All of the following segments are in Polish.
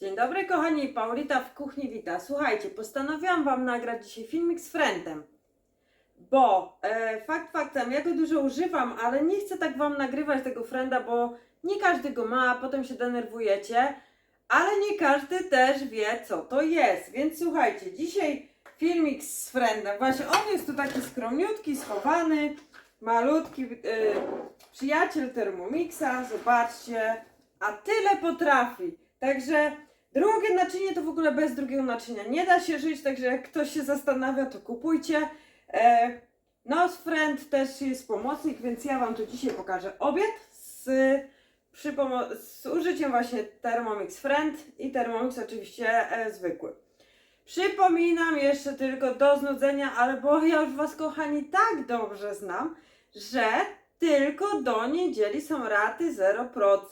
Dzień dobry kochani, Paulita w kuchni wita. Słuchajcie, postanowiłam Wam nagrać dzisiaj filmik z friendem, bo e, fakt faktem, ja go dużo używam, ale nie chcę tak Wam nagrywać tego frienda, bo nie każdy go ma, a potem się denerwujecie, ale nie każdy też wie co to jest, więc słuchajcie, dzisiaj filmik z friendem, właśnie on jest tu taki skromniutki, schowany, malutki e, przyjaciel Thermomixa, zobaczcie, a tyle potrafi. Także drugie naczynie to w ogóle bez drugiego naczynia nie da się żyć, także jak ktoś się zastanawia, to kupujcie. E, Nose Friend też jest pomocnik, więc ja Wam tu dzisiaj pokażę obiad z, przy z użyciem właśnie Thermomix Friend i Thermomix oczywiście e, zwykły. Przypominam jeszcze tylko do znudzenia, ale bo ja już Was kochani tak dobrze znam, że tylko do niedzieli są raty 0%.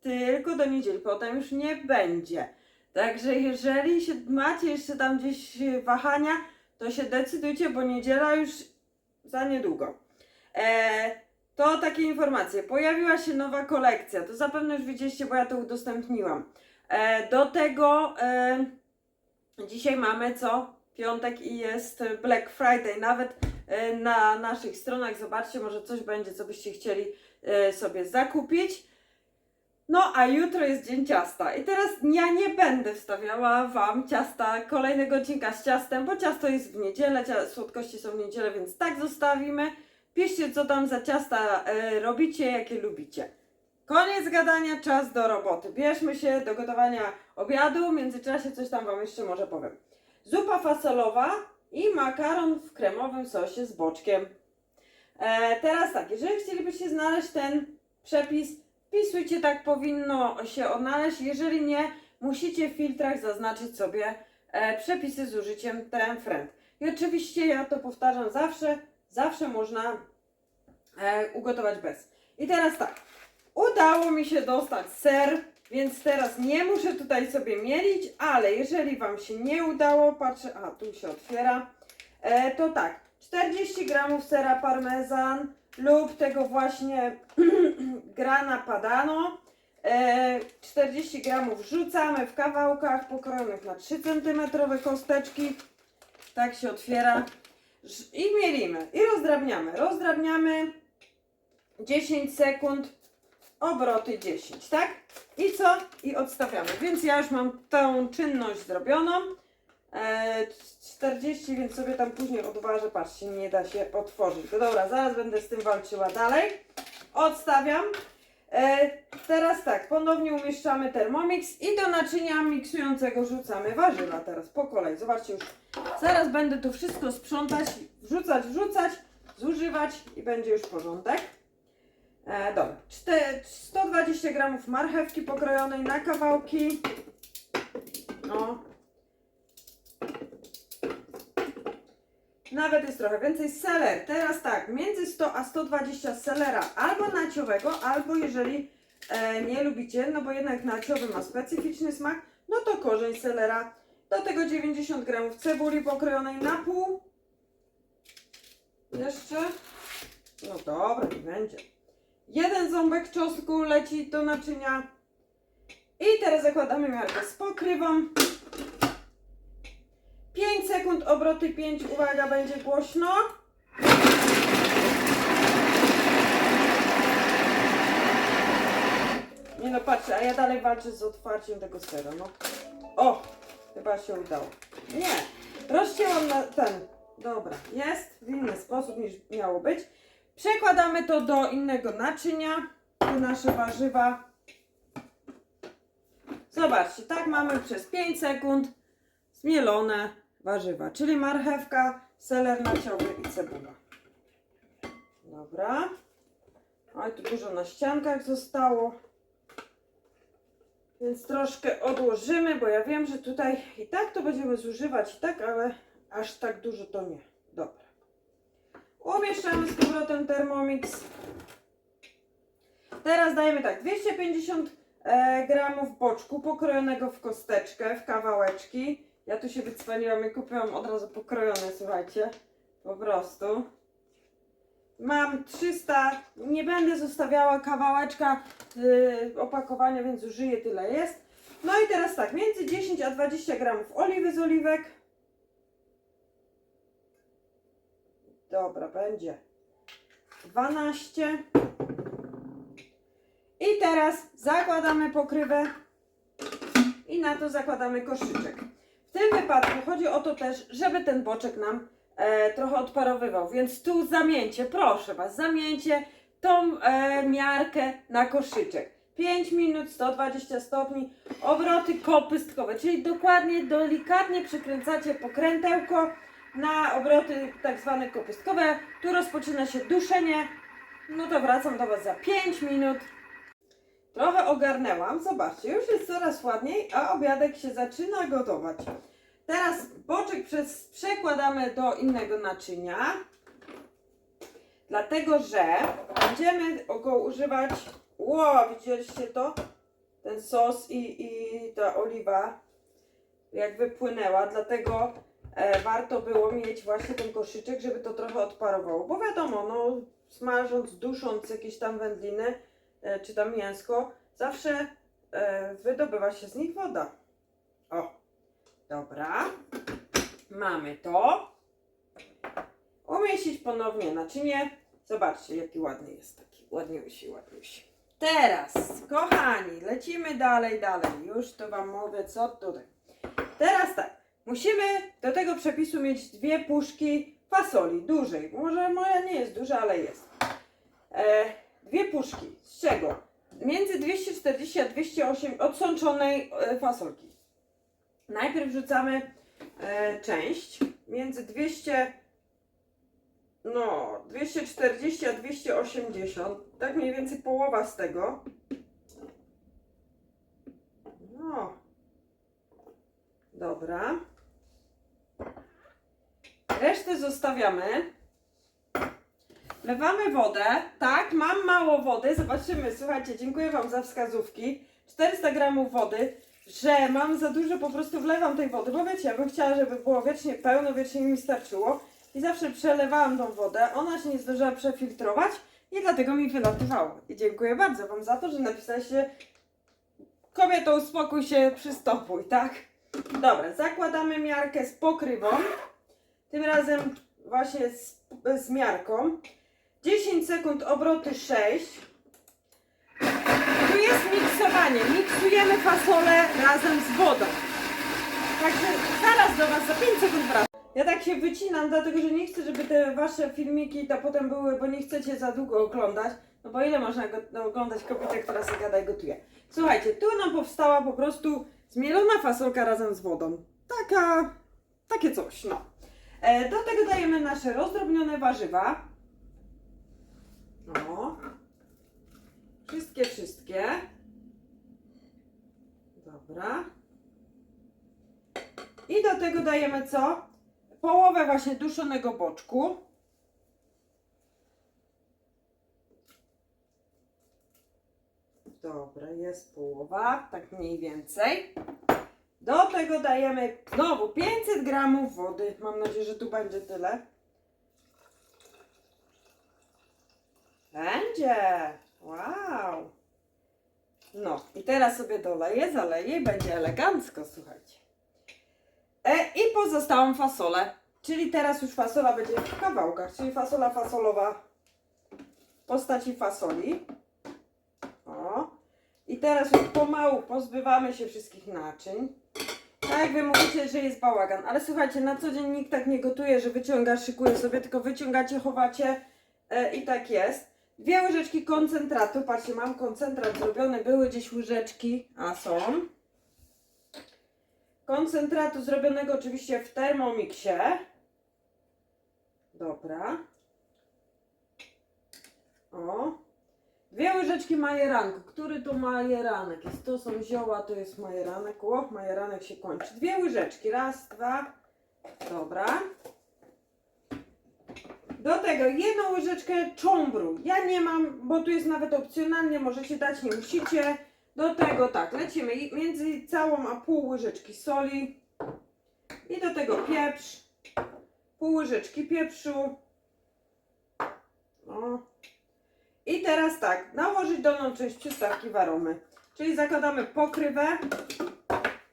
Tylko do niedzieli, potem już nie będzie. Także jeżeli się, macie jeszcze tam gdzieś e, wahania, to się decydujcie, bo niedziela już za niedługo. E, to takie informacje. Pojawiła się nowa kolekcja. To zapewne już widzieliście, bo ja to udostępniłam. E, do tego e, dzisiaj mamy co? Piątek i jest Black Friday. Nawet e, na naszych stronach zobaczcie, może coś będzie, co byście chcieli e, sobie zakupić. No, a jutro jest dzień ciasta. I teraz ja nie będę wstawiała Wam ciasta, kolejnego odcinka z ciastem, bo ciasto jest w niedzielę, słodkości są w niedzielę, więc tak zostawimy. Piszcie, co tam za ciasta e, robicie, jakie lubicie. Koniec gadania, czas do roboty. Bierzmy się do gotowania obiadu, w międzyczasie coś tam Wam jeszcze może powiem. Zupa fasolowa i makaron w kremowym sosie z boczkiem. E, teraz tak, jeżeli chcielibyście znaleźć ten przepis, wpisujcie tak powinno się odnaleźć. Jeżeli nie, musicie w filtrach zaznaczyć sobie e, przepisy z użyciem TM Friend. I oczywiście ja to powtarzam zawsze, zawsze można e, ugotować bez. I teraz tak, udało mi się dostać ser, więc teraz nie muszę tutaj sobie mielić, ale jeżeli Wam się nie udało, patrzę, a tu się otwiera, e, to tak, 40 gramów sera parmezan lub tego właśnie grana padano. E, 40 gramów wrzucamy w kawałkach pokrojonych na 3 cm kosteczki. Tak się otwiera. I mielimy. I rozdrabniamy. Rozdrabniamy 10 sekund. Obroty 10, tak? I co? I odstawiamy. Więc ja już mam tę czynność zrobioną. E, 40, więc sobie tam później odważę. Patrzcie, nie da się otworzyć. No dobra, zaraz będę z tym walczyła dalej. Odstawiam. E, teraz tak, ponownie umieszczamy Thermomix i do naczynia miksującego rzucamy warzywa teraz po kolei. Zobaczcie już, zaraz będę to wszystko sprzątać, wrzucać, wrzucać, zużywać i będzie już porządek. E, dobra, Czte- 120 gramów marchewki pokrojonej na kawałki. No. Nawet jest trochę więcej. Seler. Teraz tak, między 100 a 120 selera albo naciowego, albo jeżeli e, nie lubicie, no bo jednak naciowy ma specyficzny smak, no to korzeń selera. Do tego 90 gramów cebuli pokrojonej na pół. Jeszcze. No dobra, nie będzie. Jeden ząbek czosnku leci do naczynia. I teraz zakładamy miarkę z pokrywą. 5 sekund, obroty 5, uwaga, będzie głośno. Nie no, patrzcie, a ja dalej walczę z otwarciem tego sera, no. O, chyba się udało. Nie, rozcięłam na ten. Dobra, jest w inny sposób niż miało być. Przekładamy to do innego naczynia, nasze warzywa. Zobaczcie, tak mamy przez 5 sekund zmielone warzywa, czyli marchewka, seler naciowy i cebula. Dobra. Oj, tu dużo na ściankach zostało. Więc troszkę odłożymy, bo ja wiem, że tutaj i tak to będziemy zużywać i tak, ale aż tak dużo to nie. Dobra. Umieszczamy z powrotem Thermomix. Teraz dajemy tak, 250 e, gramów boczku pokrojonego w kosteczkę, w kawałeczki. Ja tu się wycwaliłam i kupiłam od razu pokrojone, słuchajcie. Po prostu. Mam 300, nie będę zostawiała kawałeczka yy, opakowania, więc użyję tyle jest. No i teraz tak, między 10 a 20 gramów oliwy z oliwek. Dobra, będzie 12. I teraz zakładamy pokrywę i na to zakładamy koszyczek. W tym wypadku chodzi o to też, żeby ten boczek nam e, trochę odparowywał, więc tu zamieńcie, proszę Was, zamieńcie tą e, miarkę na koszyczek. 5 minut, 120 stopni, obroty kopystkowe, czyli dokładnie, delikatnie przykręcacie pokrętełko na obroty tak zwane kopystkowe. Tu rozpoczyna się duszenie. No to wracam do Was za 5 minut. Trochę ogarnęłam, zobaczcie, już jest coraz ładniej, a obiadek się zaczyna gotować. Teraz boczek przez, przekładamy do innego naczynia, dlatego że będziemy go używać. Ło, widzieliście to? Ten sos i, i ta oliwa jak wypłynęła, dlatego e, warto było mieć właśnie ten koszyczek, żeby to trochę odparowało. Bo wiadomo, no smażąc, dusząc jakieś tam wędliny, czy tam mięsko, zawsze e, wydobywa się z nich woda. O, dobra. Mamy to. Umieścić ponownie naczynie. Zobaczcie, jaki ładny jest taki. Ładniusi, ładniusi. Teraz, kochani, lecimy dalej, dalej. Już to Wam mówię, co tutaj. Teraz tak, musimy do tego przepisu mieć dwie puszki fasoli, dużej. Może moja nie jest duża, ale jest. E, dwie puszki. Z czego? Między 240 a 208 odsączonej e, fasolki. Najpierw wrzucamy e, część między 200 no 240 a 280 tak mniej więcej połowa z tego no dobra resztę zostawiamy Lewamy wodę. Tak, mam mało wody. Zobaczymy. Słuchajcie, dziękuję Wam za wskazówki. 400 gramów wody, że mam za dużo, po prostu wlewam tej wody, bo wiecie, ja bym chciała, żeby było wiecznie pełno, wiecznie mi starczyło. I zawsze przelewałam tą wodę. Ona się nie zdążyła przefiltrować i dlatego mi wylatywało. I dziękuję bardzo Wam za to, że napisaliście kobieto, uspokój się, przystopuj, tak? Dobra, zakładamy miarkę z pokrywą. Tym razem właśnie z, z miarką. 10 sekund obroty 6. Tu jest miksowanie. Miksujemy fasolę razem z wodą. Także zaraz do Was za 5 sekund wracam. Ja tak się wycinam, dlatego że nie chcę, żeby te Wasze filmiki to potem były, bo nie chcecie za długo oglądać. No bo ile można go, no, oglądać kobietę, która sobie gada i gotuje. Słuchajcie, tu nam powstała po prostu zmielona fasolka razem z wodą. Taka, takie coś, no. E, do tego dajemy nasze rozdrobnione warzywa. O. Wszystkie, wszystkie. Dobra. I do tego dajemy co? Połowę właśnie duszonego boczku. Dobra, jest połowa, tak mniej więcej. Do tego dajemy znowu 500 gramów wody. Mam nadzieję, że tu będzie tyle. Będzie! Wow! No i teraz sobie doleję, zaleję i będzie elegancko, słuchajcie. E, I pozostałą fasolę. Czyli teraz już fasola będzie w kawałkach, czyli fasola fasolowa w postaci fasoli. O. I teraz już pomału pozbywamy się wszystkich naczyń. Tak jak wy mówicie, że jest bałagan, ale słuchajcie, na co dzień nikt tak nie gotuje, że wyciąga, szykuje sobie, tylko wyciągacie, chowacie e, i tak jest. Dwie łyżeczki koncentratu, patrzcie, mam koncentrat zrobiony, były gdzieś łyżeczki, a są. Koncentratu zrobionego oczywiście w Thermomixie. Dobra. O. Dwie łyżeczki majeranku. Który to majeranek jest? To są zioła, to jest majeranek. O, majeranek się kończy. Dwie łyżeczki. Raz, dwa. Dobra. Do tego jedną łyżeczkę czombru. Ja nie mam, bo tu jest nawet opcjonalnie, możecie dać, nie musicie. Do tego tak, lecimy między całą a pół łyżeczki soli. I do tego pieprz. Pół łyżeczki pieprzu. O. I teraz tak, nałożyć dolną część przystawki w aromy. Czyli zakładamy pokrywę,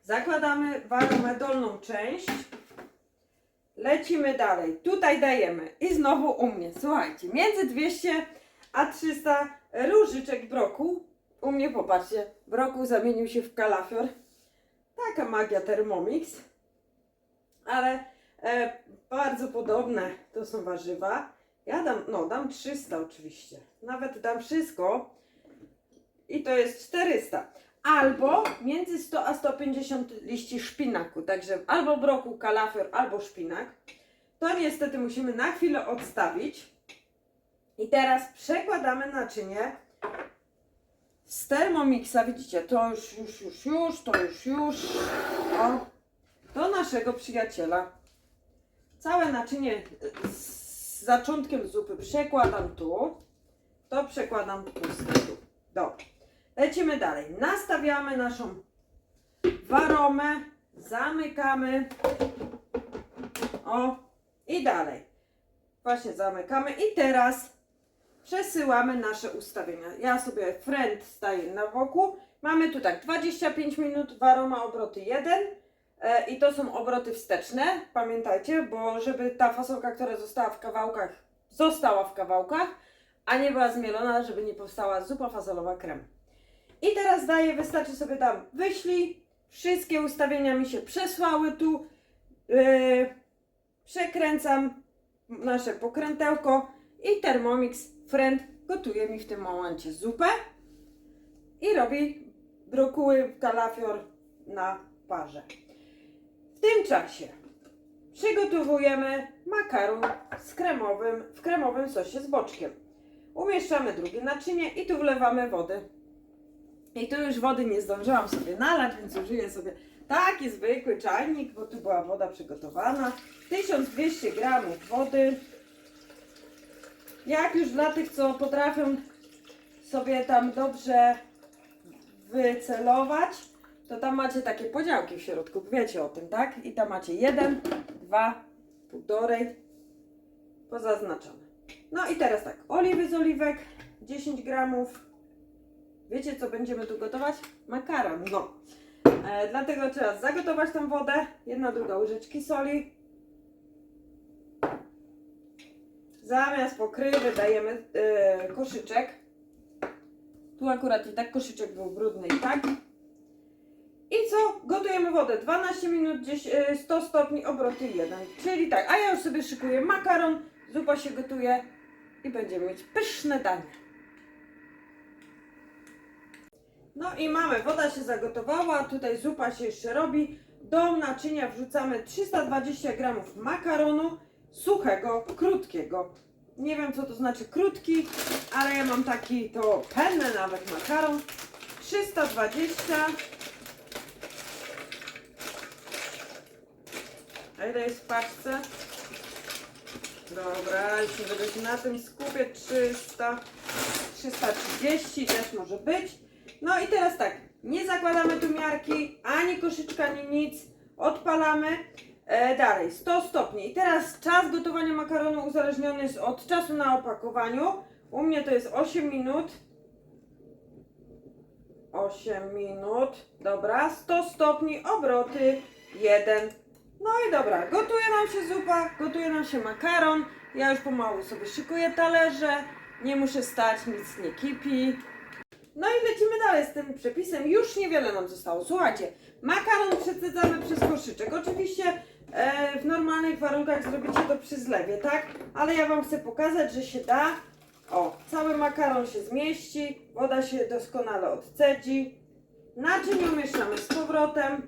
zakładamy waromę dolną część, lecimy dalej. Tutaj dajemy i znowu u mnie, słuchajcie, między 200 a 300 różyczek broku. U mnie popatrzcie, brokuł zamienił się w kalafior. Taka magia Thermomix. Ale e, bardzo podobne to są warzywa. Ja dam, no dam 300 oczywiście. Nawet dam wszystko. I to jest 400. Albo między 100 a 150 liści szpinaku. Także albo brokuł, kalafior, albo szpinak. To niestety musimy na chwilę odstawić. I teraz przekładamy naczynie z Thermomixa, widzicie, to już, już, już, już, to już, już, o, do naszego przyjaciela. Całe naczynie z zaczątkiem zupy przekładam tu, to przekładam puste tu. Dobrze. Lecimy dalej. Nastawiamy naszą waromę, zamykamy, o, i dalej. Właśnie zamykamy i teraz przesyłamy nasze ustawienia. Ja sobie friend staję na boku. Mamy tu tak 25 minut, waroma obroty 1 e, i to są obroty wsteczne. Pamiętajcie, bo żeby ta fasolka, która została w kawałkach, została w kawałkach, a nie była zmielona, żeby nie powstała zupa fasolowa krem. I teraz daję, wystarczy sobie tam wyślij. Wszystkie ustawienia mi się przesłały tu. Yy, przekręcam nasze pokrętełko i Thermomix Friend gotuje mi w tym momencie zupę i robi brokuły kalafior na parze. W tym czasie przygotowujemy makaron z kremowym, w kremowym sosie z boczkiem. Umieszczamy drugie naczynie i tu wlewamy wody. I tu już wody nie zdążyłam sobie nalać, więc użyję sobie taki zwykły czajnik, bo tu była woda przygotowana. 1200 gramów wody. Jak już dla tych, co potrafią sobie tam dobrze wycelować, to tam macie takie podziałki w środku, wiecie o tym, tak? I tam macie jeden, dwa, półtorej, pozaznaczone. No i teraz tak, oliwy z oliwek, 10 gramów. Wiecie, co będziemy tu gotować? Makaron, no. E, dlatego trzeba zagotować tą wodę, jedna druga łyżeczki soli. Zamiast pokrywy dajemy e, koszyczek. Tu akurat i tak koszyczek był brudny i tak. I co? Gotujemy wodę 12 minut, gdzieś e, 100 stopni, obroty 1. Czyli tak, a ja już sobie szykuję makaron, zupa się gotuje i będziemy mieć pyszne danie. No i mamy, woda się zagotowała, tutaj zupa się jeszcze robi. Do naczynia wrzucamy 320 gramów makaronu suchego, krótkiego. Nie wiem co to znaczy krótki, ale ja mam taki to penne nawet makaron. 320. A ile jest w paczce? Dobra, nie będę się na tym skupiać. 300, 330 też może być. No i teraz tak, nie zakładamy tu miarki, ani koszyczka, ani nic. Odpalamy. E, dalej, 100 stopni. I teraz czas gotowania makaronu uzależniony jest od czasu na opakowaniu. U mnie to jest 8 minut. 8 minut. Dobra, 100 stopni, obroty 1. No i dobra, gotuje nam się zupa, gotuje nam się makaron. Ja już pomału sobie szykuję talerze. Nie muszę stać, nic nie kipi. No i lecimy dalej z tym przepisem. Już niewiele nam zostało. Słuchajcie, makaron przecedzamy przez koszyczek. Oczywiście e, w normalnych warunkach zrobicie to przy zlewie, tak? Ale ja Wam chcę pokazać, że się da. O, cały makaron się zmieści, woda się doskonale odcedzi. Naczyń umieszczamy z powrotem.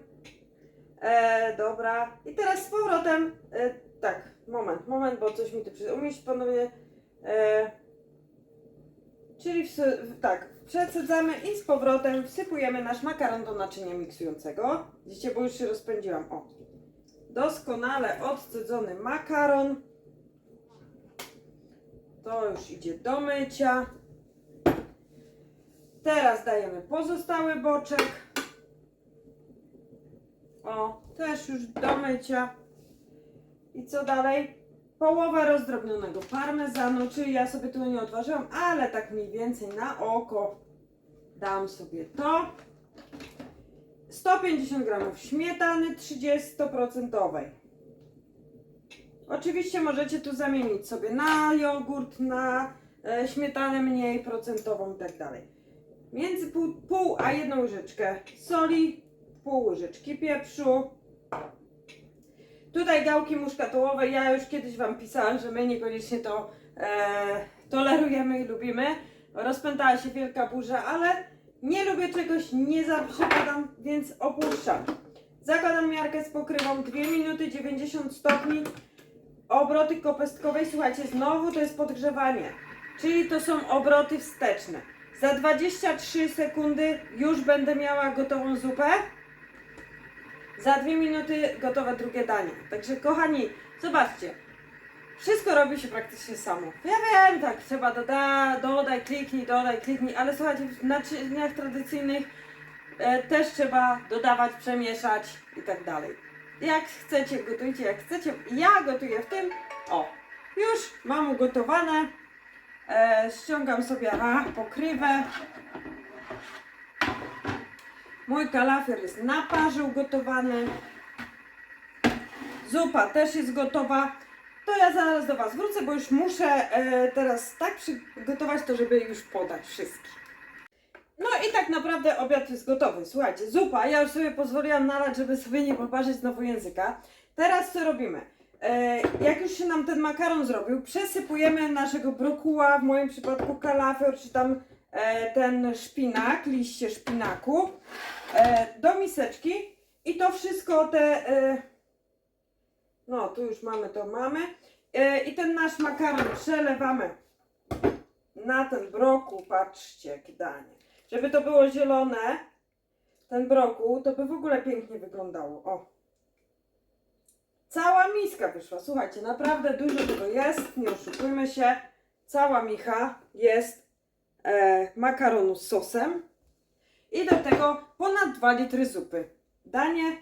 E, dobra. I teraz z powrotem, e, tak, moment, moment, bo coś mi tu przy... Umieść ponownie. E, Czyli tak, przesadzamy i z powrotem wsypujemy nasz makaron do naczynia miksującego. Widzicie, bo już się rozpędziłam. O. Doskonale odcedzony makaron. To już idzie do mycia. Teraz dajemy pozostały boczek. O, też już do mycia. I co dalej? Połowę rozdrobnionego parmezanu, czyli ja sobie tu nie odważyłam, ale tak mniej więcej na oko dam sobie to. 150 gramów śmietany 30%. Oczywiście możecie tu zamienić sobie na jogurt, na e, śmietanę mniej procentową i tak dalej. Między pół, pół a jedną łyżeczkę soli, pół łyżeczki pieprzu. Tutaj gałki muszkatołowe, ja już kiedyś Wam pisałam, że my niekoniecznie to e, tolerujemy i lubimy. Rozpętała się wielka burza, ale nie lubię czegoś, nie zaprzepadam, więc opuszczam. Zakładam miarkę z pokrywą 2 minuty 90 stopni. Obroty kopestkowej, słuchajcie, znowu to jest podgrzewanie, czyli to są obroty wsteczne. Za 23 sekundy już będę miała gotową zupę. Za 2 minuty gotowe drugie danie. Także kochani, zobaczcie. Wszystko robi się praktycznie samo. Ja wiem, tak, trzeba doda, dodaj, kliknij, dodaj, kliknij, ale słuchajcie, w naczyniach tradycyjnych e, też trzeba dodawać, przemieszać i tak dalej. Jak chcecie, gotujcie, jak chcecie. Ja gotuję w tym. O, już mam ugotowane. E, ściągam sobie a, pokrywę. Mój kalafior jest na parze ugotowany. Zupa też jest gotowa. To ja zaraz do Was wrócę, bo już muszę e, teraz tak przygotować to, żeby już podać wszystkich. No i tak naprawdę obiad jest gotowy. Słuchajcie, zupa, ja już sobie pozwoliłam nalać, żeby sobie nie poparzyć znowu języka. Teraz co robimy? E, jak już się nam ten makaron zrobił, przesypujemy naszego brokuła, w moim przypadku kalafior, czy tam e, ten szpinak, liście szpinaku, do miseczki i to wszystko te... E, no, tu już mamy to, mamy. E, I ten nasz makaron przelewamy na ten brokuł, patrzcie, jakie danie. Żeby to było zielone, ten brokuł, to by w ogóle pięknie wyglądało. O. Cała miska wyszła. Słuchajcie, naprawdę dużo tego jest, nie oszukujmy się. Cała micha jest e, makaronu z sosem. I do tego ponad 2 litry zupy. Danie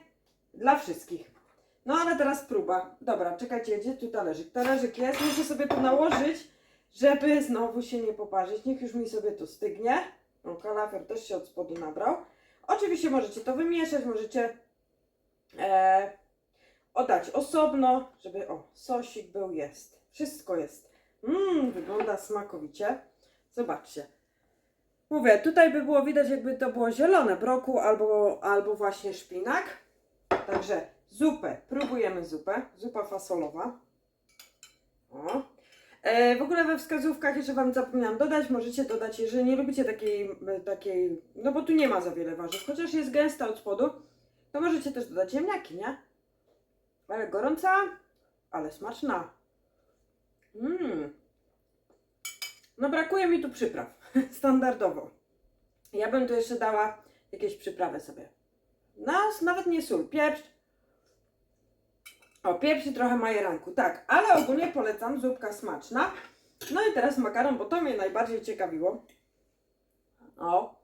dla wszystkich. No ale teraz próba. Dobra, czekajcie, gdzie tu talerzyk? Talerzyk jest, muszę sobie to nałożyć, żeby znowu się nie poparzyć. Niech już mi sobie to stygnie. O, kalafior też się od spodu nabrał. Oczywiście możecie to wymieszać, możecie e, oddać osobno, żeby o, sosik był, jest. Wszystko jest. Mmm, wygląda smakowicie. Zobaczcie. Mówię, tutaj by było widać, jakby to było zielone broku albo, albo właśnie szpinak. Także zupę, próbujemy zupę. Zupa fasolowa. O. E, w ogóle we wskazówkach, jeszcze Wam zapomniałam dodać, możecie dodać, jeżeli nie lubicie takiej, takiej, no bo tu nie ma za wiele warzyw, chociaż jest gęsta od spodu, to możecie też dodać ziemniaki, nie? Ale gorąca, ale smaczna. Mmm. No brakuje mi tu przypraw, standardowo. Ja bym tu jeszcze dała jakieś przyprawy sobie. Nas nawet nie sól, pieprz. O, pieprz i trochę majeranku, tak, ale ogólnie polecam, zupka smaczna. No i teraz makaron, bo to mnie najbardziej ciekawiło. O,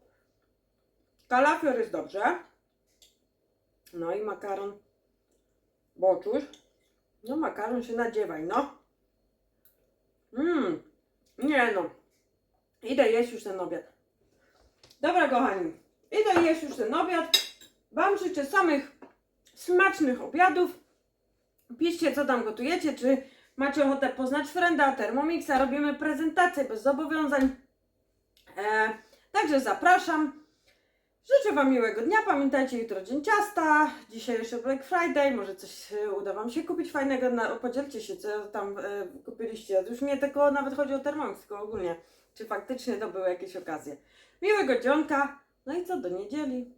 kalafior jest dobrze. No i makaron, boczuś. No makaron się nadziewaj, no. Mmm, nie no. Idę jeść już ten obiad. Dobra, kochani, idę jeść już ten obiad. Wam życzę samych smacznych obiadów. Piszcie, co tam gotujecie, czy macie ochotę poznać Frenda, Thermomixa. Robimy prezentację bez zobowiązań. E, także zapraszam. Życzę Wam miłego dnia. Pamiętajcie, jutro dzień ciasta. Dzisiaj jeszcze Black Friday. Może coś e, uda Wam się kupić fajnego. Na, podzielcie się, co tam e, kupiliście. Już nie tylko nawet chodzi o Thermomix, tylko ogólnie. Czy faktycznie to były jakieś okazje. Miłego dzionka. No i co, do niedzieli.